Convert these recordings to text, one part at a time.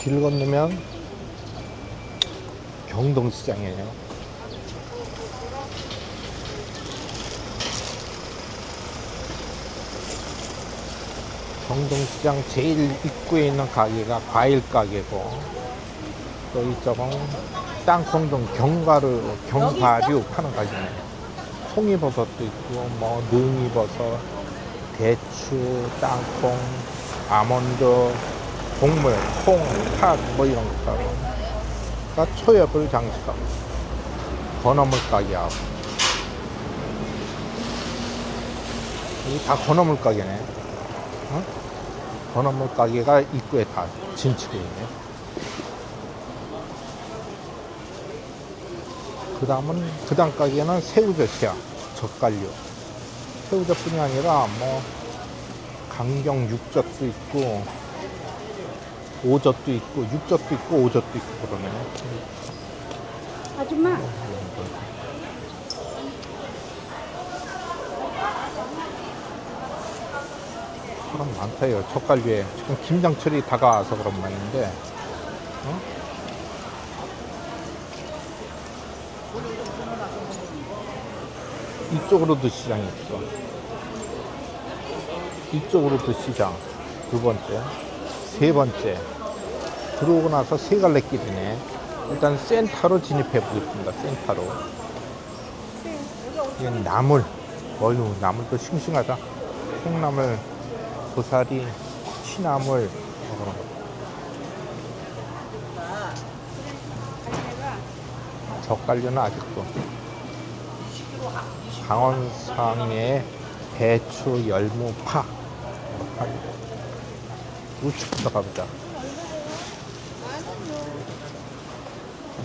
길 건너면 경동시장이에요. 경동시장 제일 입구에 있는 가게가 과일 가게고 또 이쪽은 땅콩동 견과류 견과류 파는 가게네. 송이버섯도 있고 뭐 능이버섯, 대추, 땅콩, 아몬드, 곡물, 콩, 팥 뭐 이런 거 파고. 가 초엽을 장식하고 건어물 가게하고 이게 다 건어물 가게네. 어? 건어물 가게가 입구에 다 진치고 있네. 그 다음은, 그 다음 가게는 새우젓이야. 젓갈류. 새우젓뿐이 아니라 뭐, 강경 육젓도 있고, 오젓도 있고, 육젓도 있고, 오젓도 있고, 그러네. 아줌마 사람 많다요. 젓갈류에. 지금 김장철이 다가와서 그런 모양인데, 어? 이쪽으로도 시장이 있어. 이쪽으로도 시장. 두 번째. 세 번째. 들어오고 나서 세 갈래 길이네. 일단 센터로 진입해 보겠습니다. 센터로. 이건 나물. 어휴, 나물도 싱싱하다. 콩나물, 고사리, 취나물. 어. 젓갈류는 아직도. 강원상의 배추, 열무, 파. 우측부터 가보자.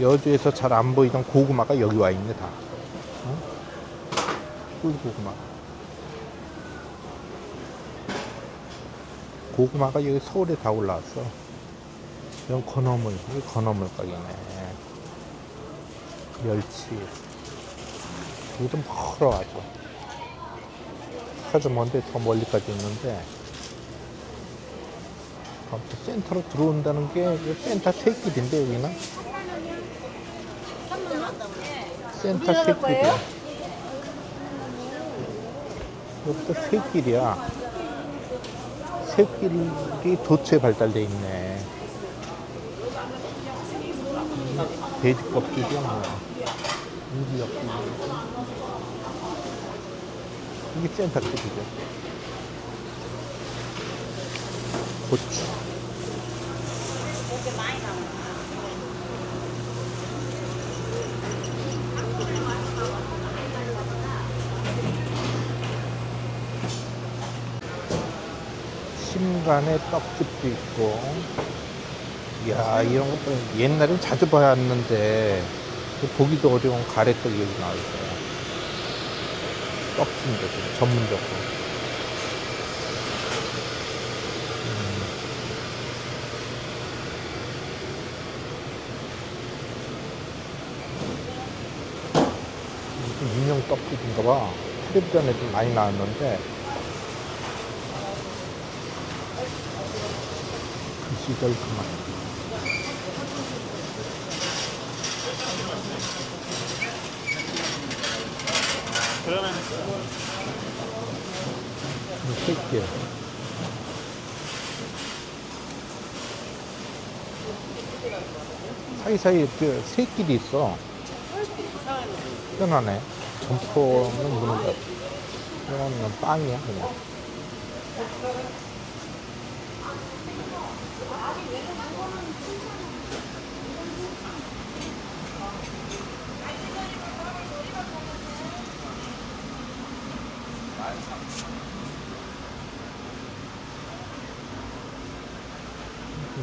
여주에서 잘 안 보이던 고구마가 여기 와 있네, 다. 어? 꿀고구마. 고구마가 여기 서울에 다 올라왔어. 이건 건어물, 이게 건어물 가게네. 멸치. 이거 멀어 아주. 아주 먼데 더 멀리까지 있는데. 아무튼 센터로 들어온다는 게 센터 새길인데 여기는 센터 새길이야. 여기도 새길이야. 새길이 도체 발달돼 있네. 음, 돼지 껍질이야 뭐야. 우리 껍질. 이게 센터 껍질이죠. 고추. 심간에 떡집도 있고. 이야 이런 것도 옛날엔 자주 봐왔는데 보기도 어려운 가래떡이 여기 나와 있어요. 떡집인데 전문적으로 10년 전에 좀 많이 나왔는데. 그 시절 그만. 그러면 이렇게 할게요. 사이사이에 새끼도 있어. 편하네 점포는 문가. 이거는 빵이야, 그냥.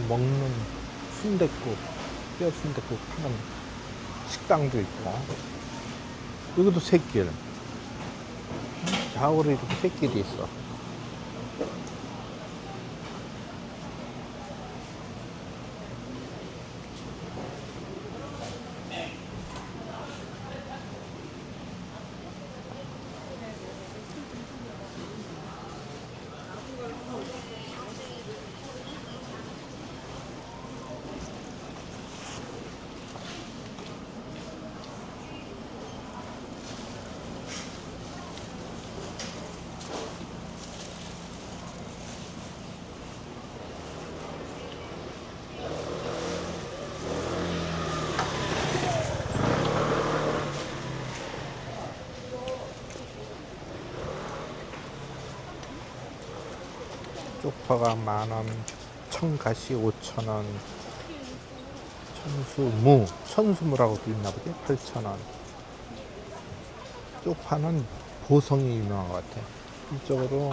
먹는 순댓국, 뼈 순댓국 파는 식당도 있고. 여기도 새길. 좌우로 이렇게 새길이 있어. 쪽파가 만원, 청가시 오천원, 천수무, 천수무라고도 있나 보지? 팔천원. 쪽파는 보성이 유명한 것 같아. 이쪽으로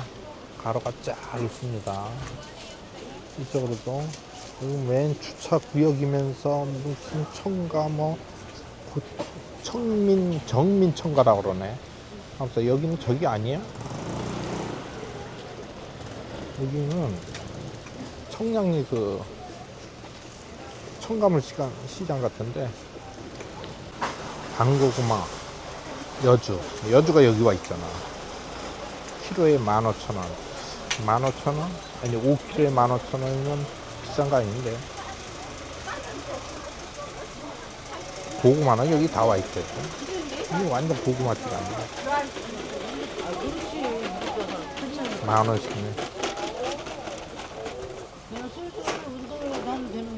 가로가 쫙 있습니다. 이쪽으로도 여기 맨 주차 구역이면서 무슨 청가 뭐 고- 청민 정민 청가라고 그러네. 아무튼 여기는 저기 아니야? 여기는 청량리 그 청가물 시장, 시장 같은데 당고구마 여주. 여주가 여기 와 있잖아. 키로에 15,000원. 15,000원? 아니 5kg에 15,000원이면 비싼 거 아닌데. 고구마는 여기 다 와 있거든. 이게 완전 고구마집 아니야? 만 원씩이네 그냥 술술 운동을 하면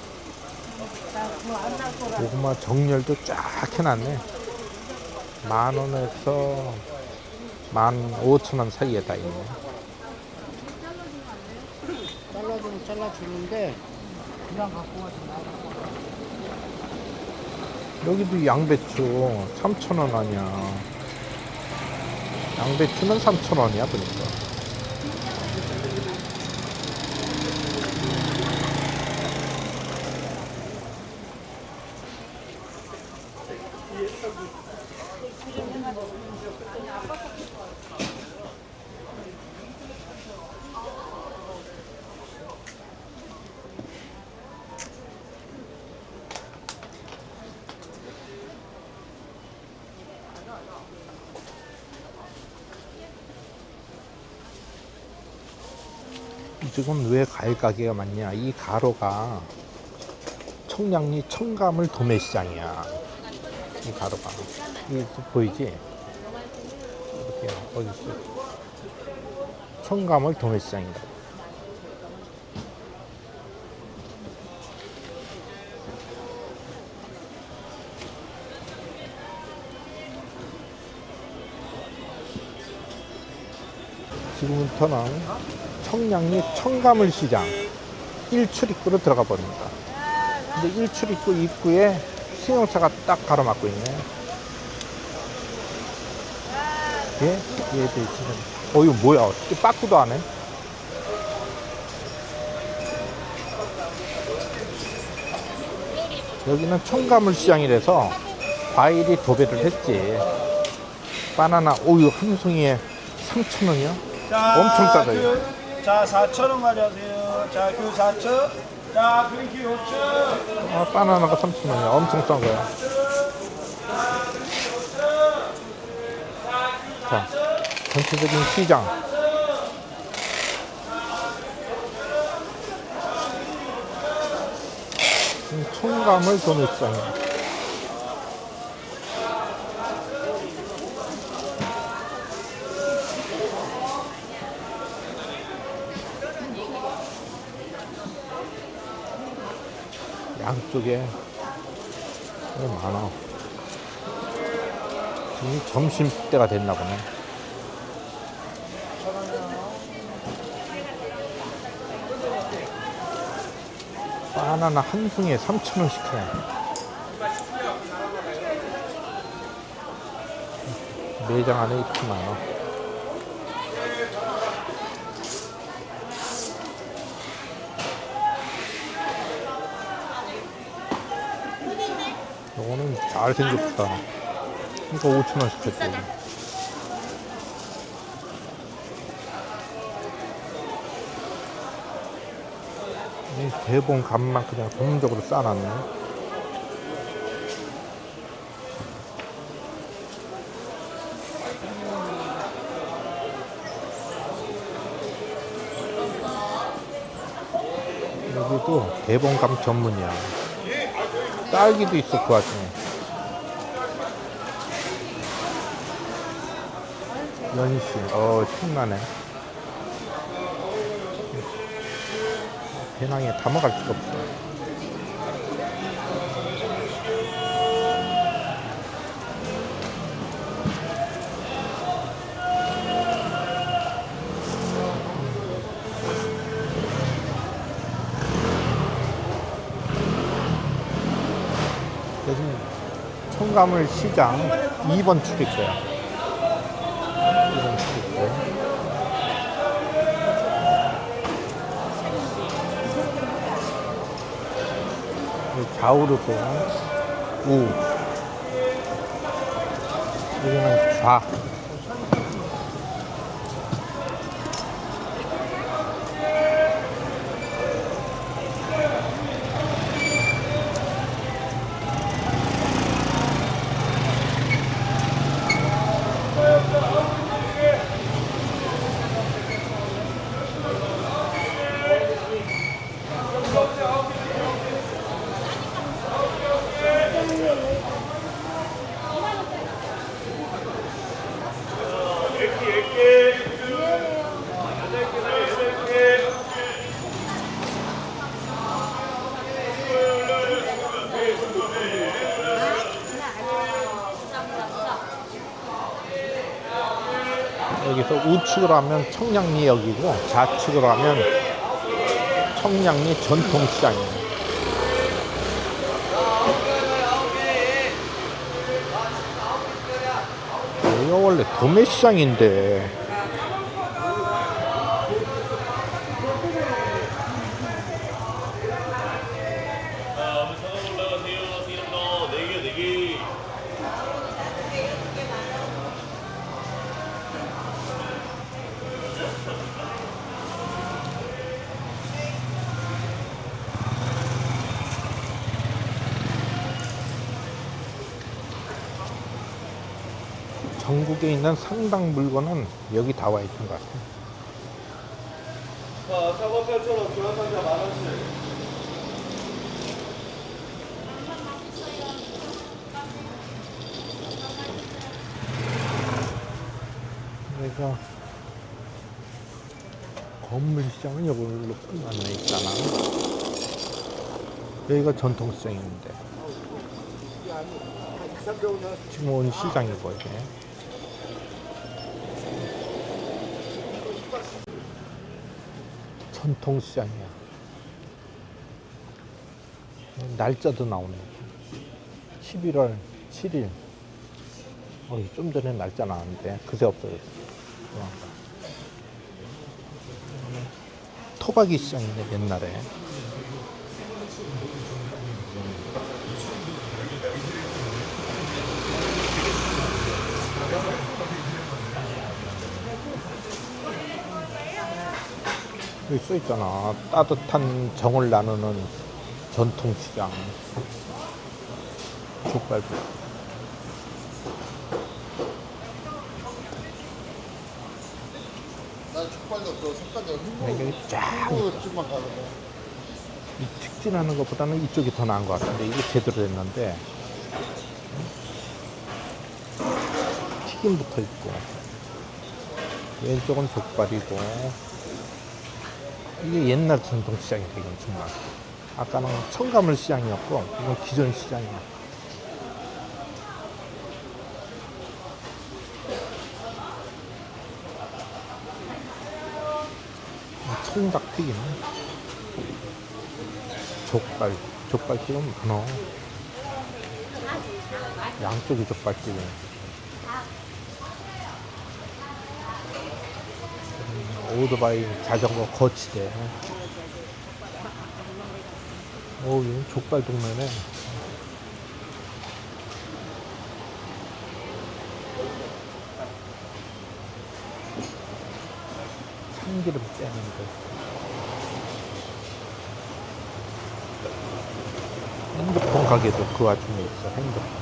고구마 정렬도 쫙 해놨네 만 원에서 만 오천 원 사이에 다 있네 잘라주면 잘라주는데 그냥 갖고 와서 여기도 양배추 3,000원 아니야. 양배추는 3,000원이야, 그러니까. 이쪽은 왜 과일 가게가 많냐? 이 가로가 청량리 청감을 도매시장이야. 이 가로가. 이 보이지? 이렇게 어디 있어? 청감을 도매시장이다. 지금부터는 청량리 청가물 시장 1출입구로 들어가 버립니다. 근데 1출입구 입구에 승용차가 딱 가로막고 있네. 예? 얘도 지금. 어, 이거 뭐야? 이 빠꾸도 안 해? 여기는 청가물 시장이라서 과일이 도배를 했지. 바나나, 오유 한 송이에 3,000원이야? 엄청. 그, 자, 4,000원 가져가세요. 자, 그 4,000. 자, 그린키 5,000. 아, 바나나가 3,000원이야. 엄청 싼 거야. 자, 전체적인 시장. 음, 총감을 도매시장 쪽에 어, 많아. 지금 점심 때가 됐나 보네. 바나나 한 송이에 3,000원씩 해. 매장 안에 이렇게 많아. 요거는 잘 생겼다. 이거 5,000원씩 했대. 이 대봉 값만 그냥 전문적으로 싸놨네. 여기도 대봉감 전문이야. 딸기도 있어 그 와중에. 연시, 어 신나네. 배낭에 담아갈 수가 없어. 여기는 청가물 시장 2번 출입구야. 좌우로 보 우. 여기는 좌. 여기서 우측으로 하면 청량리역이고 좌측으로 하면 청량리 전통시장이에요. 여기가 원래 도매시장인데 전국에 있는 상당 물건은 여기 다 와 있는 것 같아요. 자, 사과 8,000원, 교환 상자 만 원씩. 그래서 건물 시장은 끝나는 애 있잖아. 여기가 전통 시장인데 지금 온 시장이고 이게. 전통 시장이야. 날짜도 나오네. 11월 7일. 어, 좀 전에 날짜 나왔는데 그새 없어졌어. 어. 토박이 시장이네 옛날에. 여기 써 있잖아. 따뜻한 정을 나누는 전통시장. 족발도. 난 족발도 그 색깔도 여기 쫙 흰거 집만 가거든. 이 직진하는 것보다는 이쪽이 더 나은 것 같은데 이게 제대로 됐는데 튀김 붙어 있고 왼쪽은 족발이고 이게 옛날 전통 시장이 되긴 정말 아까는 청가물 시장이었고 이건 기존 시장이야 청닭튀김 족발, 족발집은 많어. 양쪽이 족발집이. 음, 오토바이, 자전거, 거치대. 오, 여기 족발 동네네. 참기름 떼는 거. 핸드폰 가게도 그 와중에 있어 핸드폰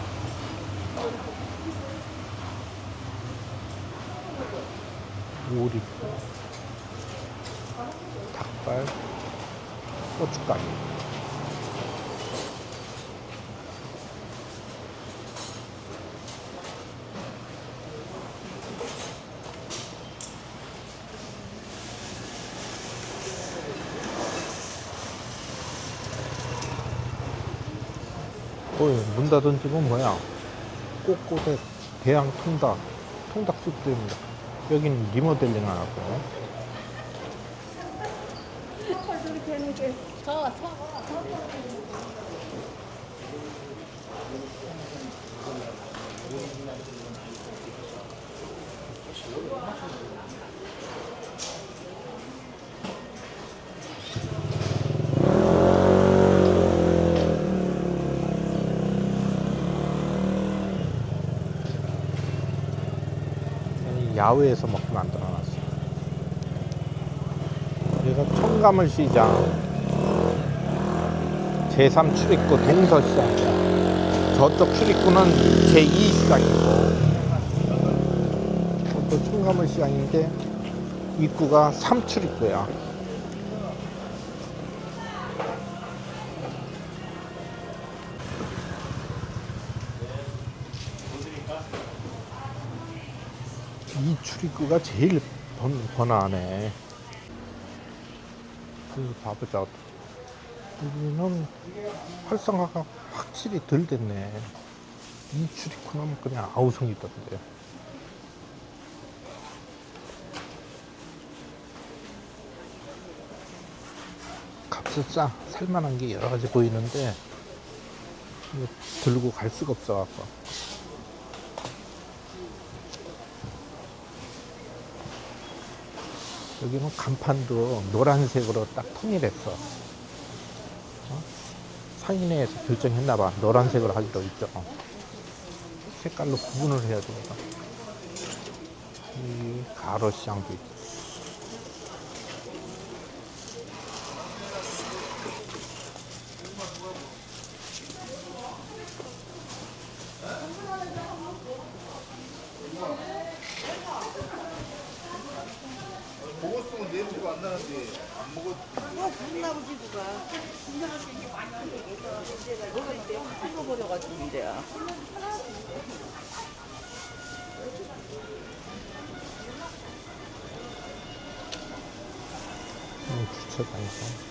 오리 닭발 고춧가루. 어이, 문 닫은 집은 뭐야? 꽃꽃에 대양 통닭, 통닭집 들입니다. 여기는 리모델링 하고. 야외에서 먹게 만들어 청가물시장 제3 출입구 동서시장이야. 저쪽 출입구는 제2시장이고 또 청가물시장인데 입구가 3출입구야. 이 출입구가 제일 번, 번화하네. 그 봐보자. 여기는 활성화가 확실히 덜 됐네. 이 출입구는 그냥 아우성이던데. 값은 싸. 살만한 게 여러 가지 보이는데, 들고 갈 수가 없어갖고. 여기는 간판도 노란색으로 딱 통일했어. 어? 상인회에서 결정했나봐. 노란색으로 하기로 했죠. 색깔로 구분을 해야 되니까. 이 가로시장도 있고. 먹었으면 냄새가 안 나는데 안 먹었. 씹어버려가지고 문제야. 이 주차장에서.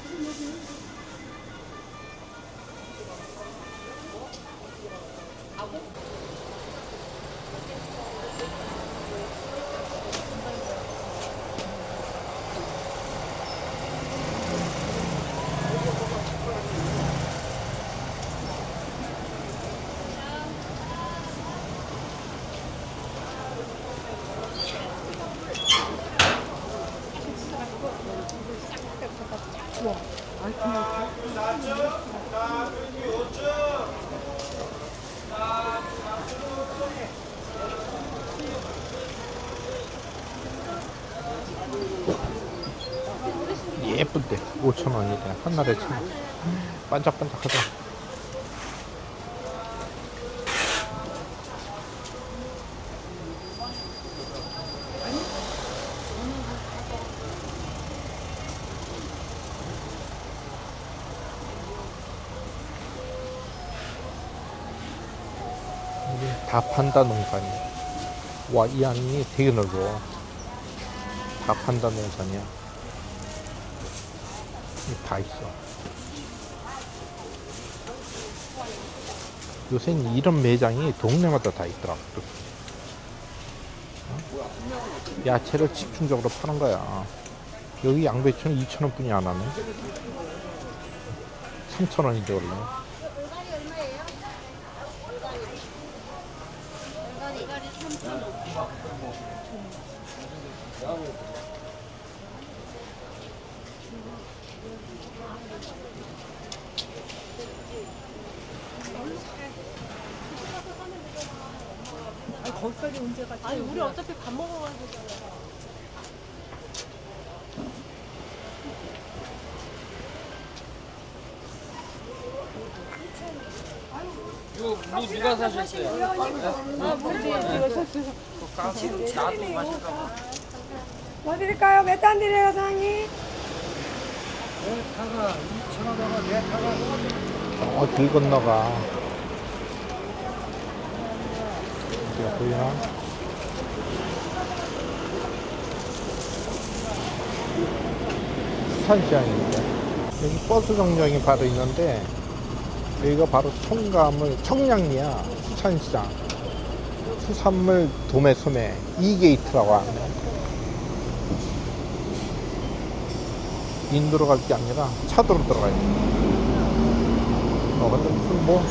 예쁜데 5천 천 원. 반짝반짝하다 다 판다 농산이 와이 안이 되게 넓어. 다 판다 농산이야 다 있어. 요새는 이런 매장이 동네마다 다 있더라고. 어? 야채를 집중적으로 파는 거야. 여기 양배추는 2,000원 뿐이 안 하네. 3,000원인데 원래. 아니, 우리 어차피 밥 먹어가지고. 이거 무 누가 사셨어요? 아, 뭐지? 이거 샀어요. 나도 마실까 봐. 뭐 드릴까요? 몇단 드려요, 사장님? 어 길 건너가. 어디가 보이나? 수산시장입니다 여기 버스 정류장이 바로 있는데 여기가 바로 청감을 청량리야. 수산시장. 수산물 도매 소매. 2게이트라고 하네 인도로 갈 게 아니라 차도로 들어가야 돼. 어, 근데 무슨 뭐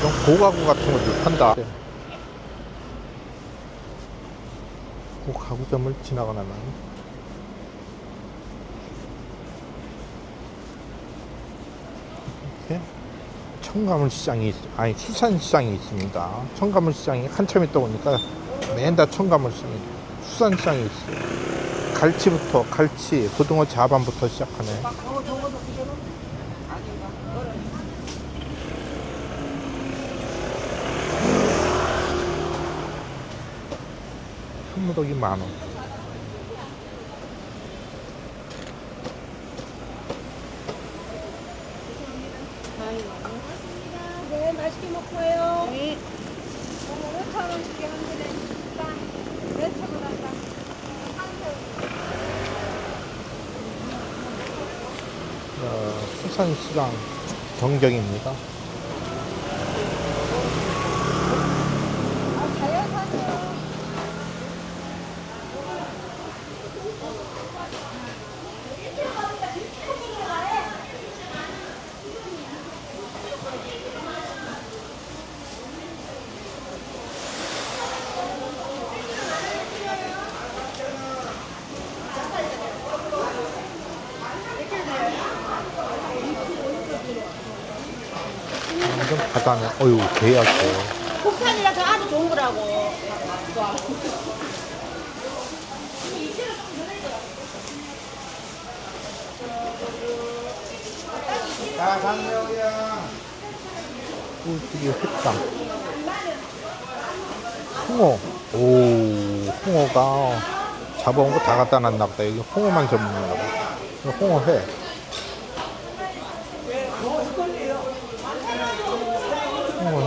이런 고가구 같은 것들 판다. 그 가구점을 지나가면 이렇게 청가물 시장이 있- 아니 수산 시장이 있습니다. 청가물 시장이 한참 있다 보니까 맨 다 청가물 시장이 수산 시장이 있어. 갈치부터 갈치 고등어 자반부터 시작하네. 순무덕이 만 원. 네, 맛있게 먹고 와요. 네. 5천 원씩에 한 분에 몇천 원 한다. 어, 수산 시장 경경입니다. 바다네. 어유 개야게. 국산이라서 아주 좋은 거라고. 자, 강명이야. 꿀튀기 흑당. 홍어. 오, 홍어가 잡아온 거 다 갖다 놨나 보다. 여기 홍어만 전문인가 봐. 홍어 회. 홍어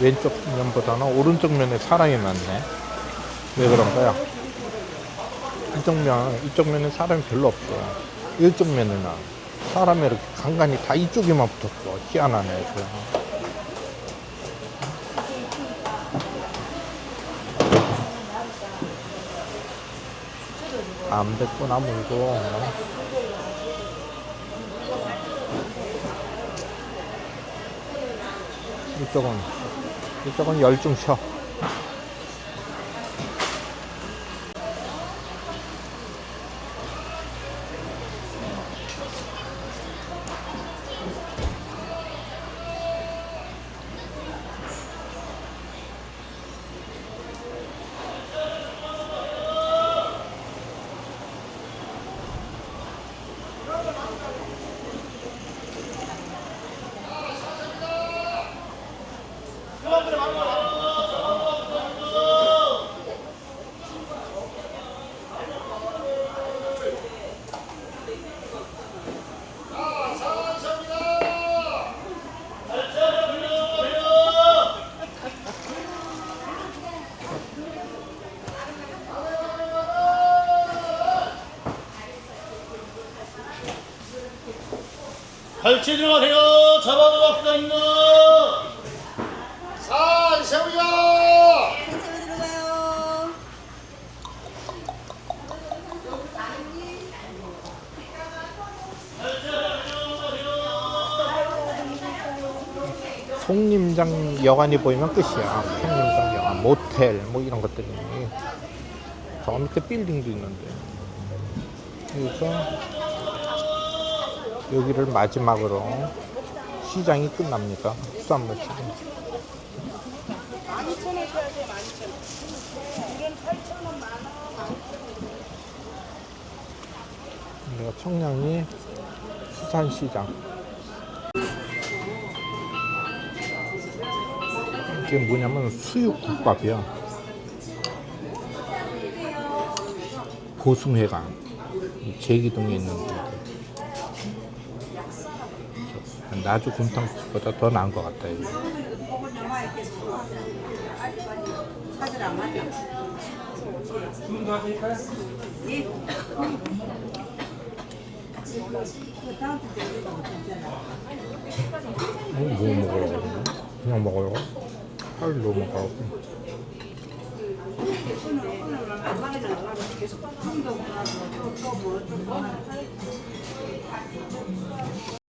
왼쪽 면보다는 오른쪽 면에 사람이 많네. 왜 그런가요? 이쪽 면, 이쪽 면에 사람이 별로 없어. 이쪽 면에는 사람이 이렇게 간간히 다 이쪽에만 붙었어. 희한하네, 그냥. 담배꽃 나물고. 이쪽은, 이쪽은 열중 쉬어. 갈치 들어가세요. 잡아도 있는. 산 새우야! 선생님 들어가요. 송림장 여관이 보이면 끝이야. 송림장 여관, 모텔, 뭐 이런 것들이. 저 밑에 빌딩도 있는데. 여기서 여기를 마지막으로 시장이 끝납니다. 수산물 시장. 여기가 청량리 수산시장. 이게 뭐냐면 수육국밥이야. 보승회관 이 제기동에 있는 데 나주 곰탕집보다 더 나은 것 같아요. 어, 뭐 먹으라고 그러냐? 그냥 먹어요. 팔 넘어가고.